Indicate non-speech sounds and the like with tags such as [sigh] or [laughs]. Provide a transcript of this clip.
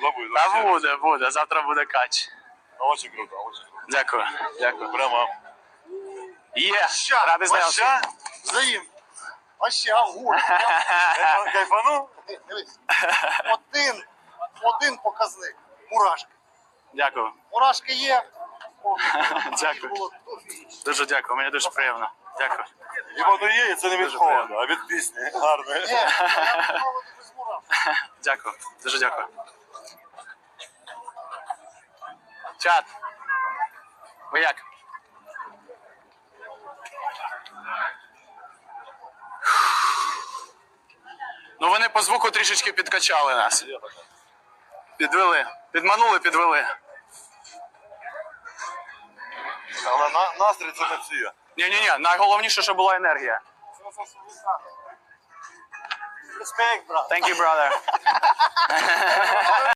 да, будет? Та буде, буде. Завтра буде кач. Очень круто, очень круто. Дякую. Дякую. Прямо. Є. Радий знайомству. Ваща? Взаєм. Вообще огонь. [laughs] Кайфа- Кайфанув? Дивись. Один, один показник. Мурашки. Дякую. Мурашки є. О, [laughs] Дякую. Було. Дуже дякую. Мені дуже приємно. Дякую. І воно є, і це не від Дуже холоду, а від пісні. Гарно. Ні, я мало не без мурашок. [laughs] Дякую. Дуже дякую. Чат. Ви як? Ну вони по звуку трішечки підкачали нас. Підвели. Підманули, підвели. Але на, настрій це не всі. Ні-ні-ні, найголовніше, що була енергія. Респект, брат. Thank you, brother. [laughs]